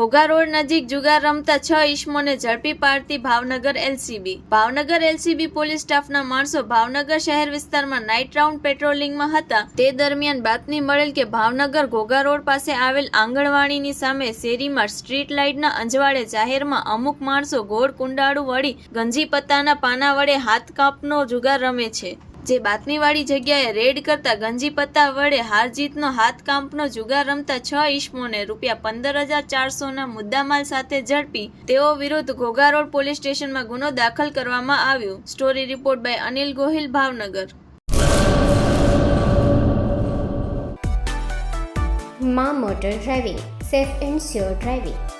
Ghogha road નજીક જુગાર રમતા છ ઈસમોને ઝડપી પાડતી Bhavnagar LCB. Bhavnagar LCB police સ્ટાફના માણસો ભાવનગર શહેર વિસ્તારમાં નાઇટ રાઉન્ડ પેટ્રોલિંગમાં હતા. તે દરમિયાન બાતમી મળેલ કે ભાવનગર ઘોઘા રોડ પાસે આવેલ આંગણવાડીની સામે શેરીમાં સ્ટ્રીટ લાઇટના અંજવાળે જાહેરમાં અમુક માણસો ગોળ કુંડાળું વળી ગંજી પત્તાના પાના વડે હાથ કાપનો જુગાર રમે છે. જે બાતમીવાળી જગ્યાએ રેડ કરતા ગંજી પત્તા વડે હારજીતનો હાથ કાંપનો જુગાર રમતા છ ઈસમોને રૂપિયા પંદર હજાર ચારસોના મુદ્દામાલ સાથે ઝડપી. તેઓ વિરુદ્ધ ઘોઘારોડ પોલીસ સ્ટેશનમાં ગુનો દાખલ કરવામાં આવ્યો. Story report by Anil Gohil, Bhavnagar. મા motor driving, safe and sure driving.